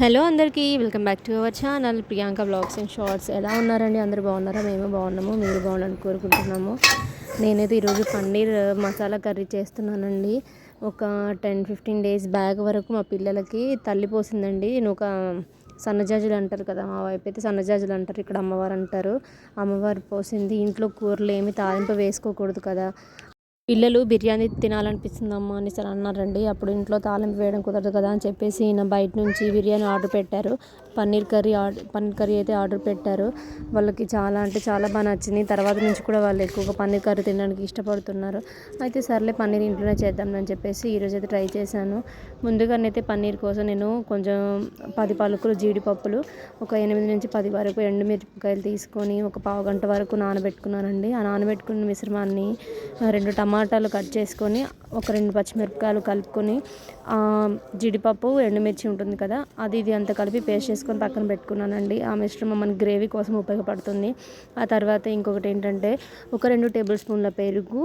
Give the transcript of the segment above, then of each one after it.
Hello అందరికీ welcome back to our channel. Priyanka blogs and shorts. ఎలా ఉన్నారండి? అందరూ బాగున్నారా? మేము బాగున్నాము మీరు బాగుండాలని కోరుకుంటున్నాము. నేనైతే ఈరోజు పన్నీర్ మసాలా కర్రీ చేస్తున్నానండి. ఒక టెన్ ఫిఫ్టీన్ డేస్ బ్యాక్ వరకు మా పిల్లలకి తల్లి పోసిందండి. నేను ఒక సన్నజాజులు అంటారు కదా మా వైపు అయితే సన్నజాజులు అంటారు. ఇక్కడ అమ్మవారు అంటారు. అమ్మవారు పోసింది. ఇంట్లో కూరలు ఏమి తాలింపు వేసుకోకూడదు కదా. పిల్లలు బిర్యానీ తినాలనిపిస్తుందమ్మా అని సరే అన్నారండి. అప్పుడు ఇంట్లో తాళం వేయడం కుదరదు కదా అని చెప్పేసి ఈయన బయట నుంచి బిర్యానీ ఆర్డర్ పెట్టారు. Paneer curry order paneer curry అయితే ఆర్డర్ పెట్టారు. వాళ్ళకి చాలా అంటే చాలా బాగా నచ్చింది. తర్వాత నుంచి కూడా వాళ్ళు ఎక్కువగా పన్నీర్ కర్రీ తినడానికి ఇష్టపడుతున్నారు. అయితే సర్లే పన్నీర్ ఇంట్లోనే చేద్దామని చెప్పేసి ఈరోజు అయితే ట్రై చేశాను. ముందుగానైతే పన్నీర్ కోసం నేను కొంచెం పది పలుకులు జీడిపప్పులు ఒక ఎనిమిది నుంచి పది వరకు ఎండుమిరపకాయలు తీసుకొని ఒక పావు గంట వరకు నానబెట్టుకున్నానండి. ఆ నానబెట్టుకున్న మిశ్రమాన్ని రెండు టమాటా టమాటాలు కట్ చేసుకొని ఒక రెండు పచ్చిమిరపకాయలు కలుపుకొని జీడిపప్పు ఎండుమిర్చి ఉంటుంది కదా అది ఇది అంతా కలిపి పేస్ట్ చేసుకొని పక్కన పెట్టుకున్నానండి. ఆ మిశ్రమం మన గ్రేవీ కోసం ఉపయోగపడుతుంది. ఆ తర్వాత ఇంకొకటి ఏంటంటే ఒక రెండు టేబుల్ స్పూన్ల పెరుగు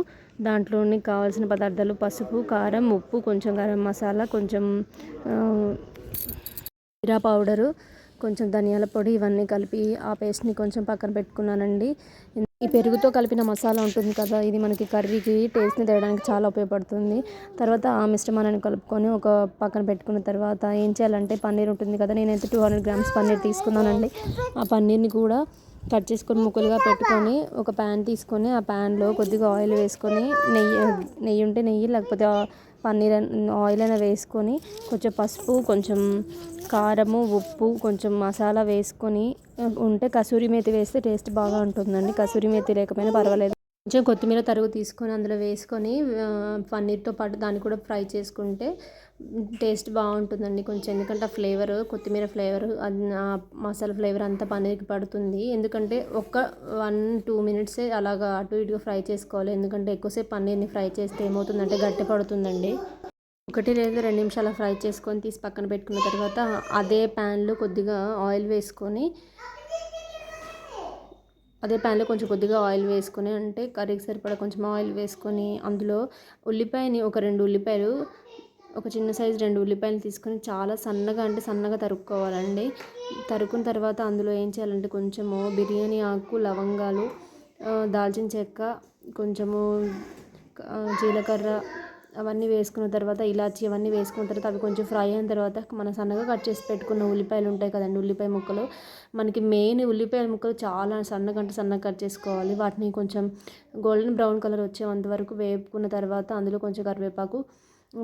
దాంట్లోని కావాల్సిన పదార్థాలు పసుపు కారం ఉప్పు కొంచెం గరం మసాలా కొంచెం జీరా పౌడరు కొంచెం ధనియాల పొడి ఇవన్నీ కలిపి ఆ పేస్ట్ని కొంచెం పక్కన పెట్టుకున్నానండి. ఈ పెరుగుతో కలిపిన మసాలా ఉంటుంది కదా ఇది మనకి కర్రీకి టేస్ట్ని తేయడానికి చాలా ఉపయోగపడుతుంది. తర్వాత ఆ మిశ్రమాన్ని కలుపుకొని ఒక పక్కన పెట్టుకున్న తర్వాత ఏం చేయాలంటే పన్నీర్ ఉంటుంది కదా నేనైతే టూ హండ్రెడ్ గ్రామ్స్ పన్నీర్ తీసుకున్నానండి. ఆ పన్నీర్ని కూడా కట్ చేసుకొని ముక్కలుగా పెట్టుకొని ఒక ప్యాన్ తీసుకొని ఆ ప్యాన్లో కొద్దిగా ఆయిల్ వేసుకొని నెయ్యి నెయ్యి ఉంటే నెయ్యి లేకపోతే పన్నీర్ ఆయిల్ అయినా వేసుకొని కొంచెం పసుపు కొంచెం కారము ఉప్పు కొంచెం మసాలా వేసుకొని ఉంటే కసూరి మేతి వేస్తే టేస్ట్ బాగా ఉంటుందండి. కసూరి మేతి లేకపోయినా పర్వాలేదు. కొంచెం కొత్తిమీర తరుగు తీసుకొని అందులో వేసుకొని పన్నీర్తో పాటు దాన్ని కూడా ఫ్రై చేసుకుంటే టేస్ట్ బాగుంటుందండి కొంచెం. ఎందుకంటే ఆ ఫ్లేవర్ కొత్తిమీర ఫ్లేవర్ మసాలా ఫ్లేవర్ అంతా పన్నీర్కి పడుతుంది. ఎందుకంటే ఒక వన్ టూ మినిట్సే అలాగా అటు ఇటుగా ఫ్రై చేసుకోవాలి. ఎందుకంటే ఎక్కువసేపు పన్నీర్ని ఫ్రై చేస్తే ఏమవుతుందంటే గట్టి పడుతుందండి. ఒకటి లేదా రెండు నిమిషాలు ఫ్రై చేసుకొని తీసి పక్కన పెట్టుకున్న తర్వాత అదే ప్యాన్లో కొద్దిగా ఆయిల్ వేసుకొని అదే ప్యాన్లో కొంచెం కొద్దిగా ఆయిల్ వేసుకొని అంటే కర్రీకి సరిపడా కొంచెం ఆయిల్ వేసుకొని అందులో ఉల్లిపాయని ఒక రెండు ఉల్లిపాయలు ఒక చిన్న సైజు రెండు ఉల్లిపాయలు తీసుకొని చాలా సన్నగా అంటే సన్నగా తరుక్కోవాలండి. తరుక్కున్న తర్వాత అందులో ఏం చేయాలంటే కొంచెము బిర్యానీ ఆకు లవంగాలు దాల్చిన చెక్క కొంచెము జీలకర్ర అవన్నీ వేసుకున్న తర్వాత ఇలాచి అవన్నీ వేసుకున్న తర్వాత అవి కొంచెం ఫ్రై అయిన తర్వాత మన సన్నగా కట్ చేసి పెట్టుకున్న ఉల్లిపాయలు ఉంటాయి కదండి ఉల్లిపాయ ముక్కలు. మనకి మెయిన్ ఉల్లిపాయ ముక్కలు చాలా సన్నగా అంటే సన్నగా కట్ చేసుకోవాలి. వాటిని కొంచెం గోల్డెన్ బ్రౌన్ కలర్ వచ్చేంత వరకు వేపుకున్న తర్వాత అందులో కొంచెం కరివేపాకు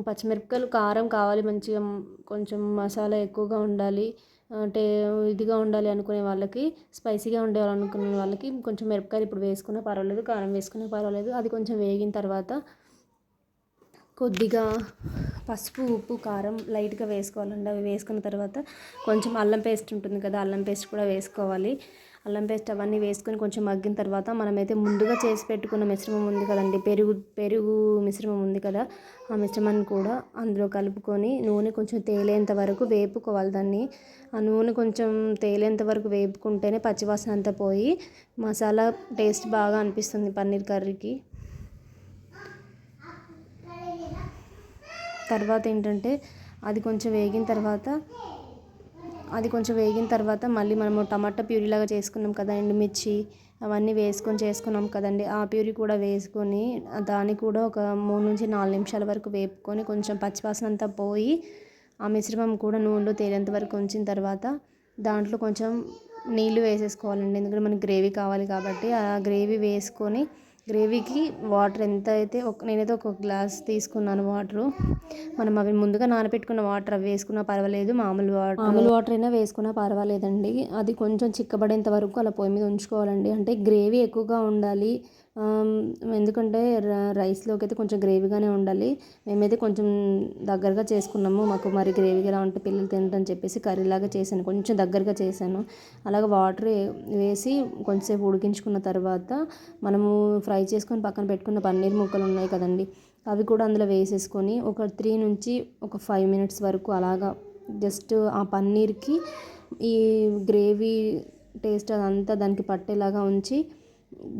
పచ్చిమిరపకాయలు కారం కావాలి మంచిగా కొంచెం మసాలా ఎక్కువగా ఉండాలి అంటే ఇదిగా ఉండాలి అనుకునే వాళ్ళకి స్పైసీగా ఉండాలనుకునే వాళ్ళకి కొంచెం మిరపకాయలు ఇప్పుడు వేసుకున్నా పర్వాలేదు కారం వేసుకున్నా పర్వాలేదు అది కొంచెం వేగిన తర్వాత కొద్దిగా పసుపు ఉప్పు కారం లైట్గా వేసుకోవాలండి. అవి వేసుకున్న తర్వాత కొంచెం అల్లం పేస్ట్ ఉంటుంది కదా అల్లం పేస్ట్ కూడా వేసుకోవాలి. అల్లం పేస్ట్ అవన్నీ వేసుకొని కొంచెం మగ్గిన తర్వాత మనమైతే ముందుగా చేసి పెట్టుకున్న మిశ్రమం ఉంది కదండి పెరుగు పెరుగు మిశ్రమం ఉంది కదా ఆ మిశ్రమాన్ని కూడా అందులో కలుపుకొని నూనె కొంచెం తేలేంత వరకు వేపుకోవాలి దాన్ని. ఆ నూనె కొంచెం తేలేంత వరకు వేపుకుంటేనే పచ్చివాసన అంతా పోయి మసాలా టేస్ట్ బాగా అనిపిస్తుంది పన్నీర్ కర్రీకి. తర్వాత ఏంటంటే అది కొంచెం వేగిన తర్వాత అది కొంచెం వేగిన తర్వాత మళ్ళీ మనము టమాటా ప్యూరీ లాగా చేసుకున్నాం కదా ఎండుమిర్చి అవన్నీ వేసుకొని చేసుకున్నాం కదండి. ఆ ప్యూరీ కూడా వేసుకొని దాన్ని కూడా ఒక మూడు నుంచి నాలుగు నిమిషాల వరకు వేపుకొని కొంచెం పచ్చివాసన అంతా పోయి ఆ మిశ్రమం కూడా నూనెలో తేలేంత వరకు ఉంచిన తర్వాత దాంట్లో కొంచెం నీళ్ళు వేసేసుకోవాలండి. ఎందుకంటే మనకి గ్రేవీ కావాలి కాబట్టి ఆ గ్రేవీ వేసుకొని గ్రేవీకి వాటర్ ఎంత అయితే ఒక నేనైతే ఒక గ్లాస్ తీసుకున్నాను వాటరు. మనం అవి ముందుగా నానబెట్టుకున్న వాటర్ అవి వేసుకున్నా పర్వాలేదు మామూలు వాటర్. మామూలు వాటర్ అయినా వేసుకున్నా పర్వాలేదండి. అది కొంచెం చిక్కబడేంత వరకు అలా పొయ్యి మీద ఉంచుకోవాలండి. అంటే గ్రేవీ ఎక్కువగా ఉండాలి ఎందుకంటే రైస్లోకి అయితే కొంచెం గ్రేవీగానే ఉండాలి. మేమైతే కొంచెం దగ్గరగా చేసుకున్నాము. మాకు మరి గ్రేవీగా ఎలా ఉంటే పిల్లలు తింటని చెప్పేసి కర్రీలాగా చేశాను. కొంచెం దగ్గరగా చేశాను. అలాగే వాటర్ వేసి కొంచెంసేపు ఉడికించుకున్న తర్వాత మనము ఫ్రై చేసుకొని పక్కన పెట్టుకున్న పన్నీర్ ముక్కలు ఉన్నాయి కదండి అవి కూడా అందులో వేసేసుకొని ఒక త్రీ నుంచి ఒక ఫైవ్ మినిట్స్ వరకు అలాగా జస్ట్ ఆ పన్నీర్కి ఈ గ్రేవీ టేస్ట్ అదంతా దానికి పట్టేలాగా ఉంచి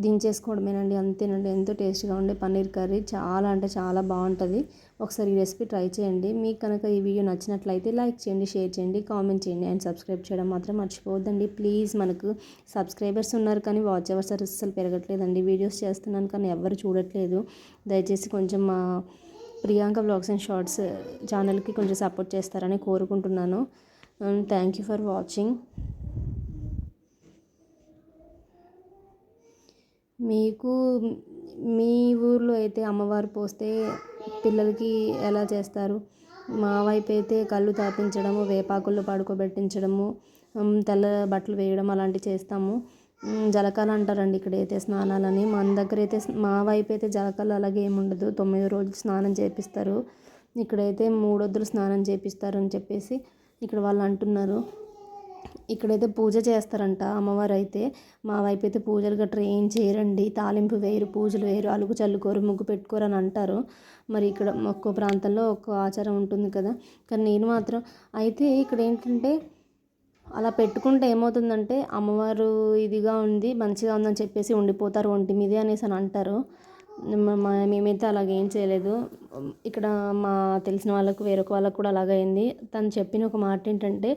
దించేసుకోవడమేనండి అంతేనండి. ఎంతో టేస్ట్గా ఉండే పన్నీర్ కర్రీ. చాలా అంటే చాలా బాగుంటుంది. ఒకసారి ఈ రెసిపీ ట్రై చేయండి. మీకు కనుక ఈ వీడియో నచ్చినట్లయితే లైక్ చేయండి షేర్ చేయండి కామెంట్ చేయండి అండ్ సబ్స్క్రైబ్ చేయడం మాత్రం మర్చిపోవద్దండి. ప్లీజ్ మనకు సబ్స్క్రైబర్స్ ఉన్నారు కానీ వాచ్ అవర్స్ అస్సలు పెరగట్లేదండి. వీడియోస్ చేస్తున్నాను కానీ ఎవరు చూడట్లేదు. దయచేసి కొంచెం మా ప్రియాంక బ్లాగ్స్ అండ్ షార్ట్స్ ఛానల్కి కొంచెం సపోర్ట్ చేస్తారని కోరుకుంటున్నాను. Thank you for watching. మీకు మీ ఊర్లో అయితే అమ్మవారు పోస్తే పిల్లలకి ఎలా చేస్తారు? మా వైపు అయితే కళ్ళు తాపించడము వేపాకుల్లో పడుకోబెట్టించడము తెల్ల బట్టలు వేయడం అలాంటివి చేస్తాము. జలకాలు అంటారండి ఇక్కడైతే స్నానాలని. మన దగ్గర అయితే మా వైపు అయితే జలకాలు అలాగే ఏమి ఉండదు. తొమ్మిది రోజులు స్నానం చేపిస్తారు. ఇక్కడైతే మూడొద్దులు స్నానం చేపిస్తారు అని చెప్పేసి ఇక్కడ వాళ్ళు అంటున్నారు. ఇక్కడైతే పూజ చేస్తారంట అమ్మవారు అయితే మా వైపు అయితే పూజలు గట్రా ఏం చేయరండి. తాలింపు వేరు పూజలు వేరు అలుగు చల్లుకోరు ముగ్గు పెట్టుకోరు అని అంటారు. మరి ఇక్కడ ఒక్కో ప్రాంతంలో ఒక్కో ఆచారం ఉంటుంది కదా. కానీ నేను మాత్రం అయితే ఇక్కడ ఏంటంటే అలా పెట్టుకుంటే ఏమవుతుందంటే అమ్మవారు ఇదిగా ఉంది మంచిగా ఉందని చెప్పేసి ఉండిపోతారు ఒంటి మీదే అనేసి అని అంటారు. మేమైతే అలాగేం చేయలేదు. ఇక్కడ మా తెలిసిన వాళ్ళకు వేరొక వాళ్ళకు కూడా అలాగైంది తను చెప్పిన ఒక మాట ఏంటంటే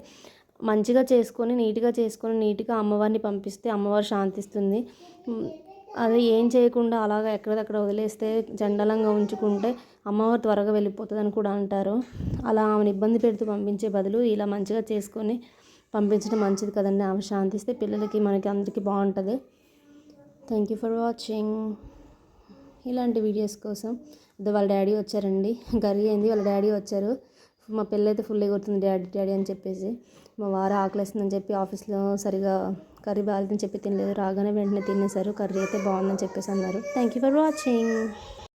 మంచిగా చేసుకొని నీట్గా చేసుకొని నీట్గా అమ్మవారిని పంపిస్తే అమ్మవారు శాంతిస్తుంది. అదే ఏం చేయకుండా అలాగా ఎక్కడిదక్కడ వదిలేస్తే చండలంగా ఉంచుకుంటే అమ్మవారు త్వరగా వెళ్ళిపోతుంది అని కూడా అంటారు. అలా ఆమెను ఇబ్బంది పెడుతూ పంపించే బదులు ఇలా మంచిగా చేసుకొని పంపించడం మంచిది కదండి. ఆమె శాంతిస్తే పిల్లలకి మనకి అందరికీ బాగుంటుంది. థ్యాంక్ యూ ఫర్ వాచింగ్ ఇలాంటి వీడియోస్ కోసం అదే వాళ్ళ డాడీ వచ్చారండి. కర్రీ అయింది వాళ్ళ డాడీ వచ్చారు. మా పిల్ల అయితే ఫుల్ ఎగురుతుంది డాడీ డాడీ అని చెప్పేసి. మా వారు ఆకలేస్తుందని చెప్పి ఆఫీస్లో సరిగా కర్రీ బాగాలేదని చెప్పి తినలేదు. రాగానే వెంటనే తినేశారు. కర్రీ అయితే బాగుందని చెప్పేసి అన్నారు. Thank you for watching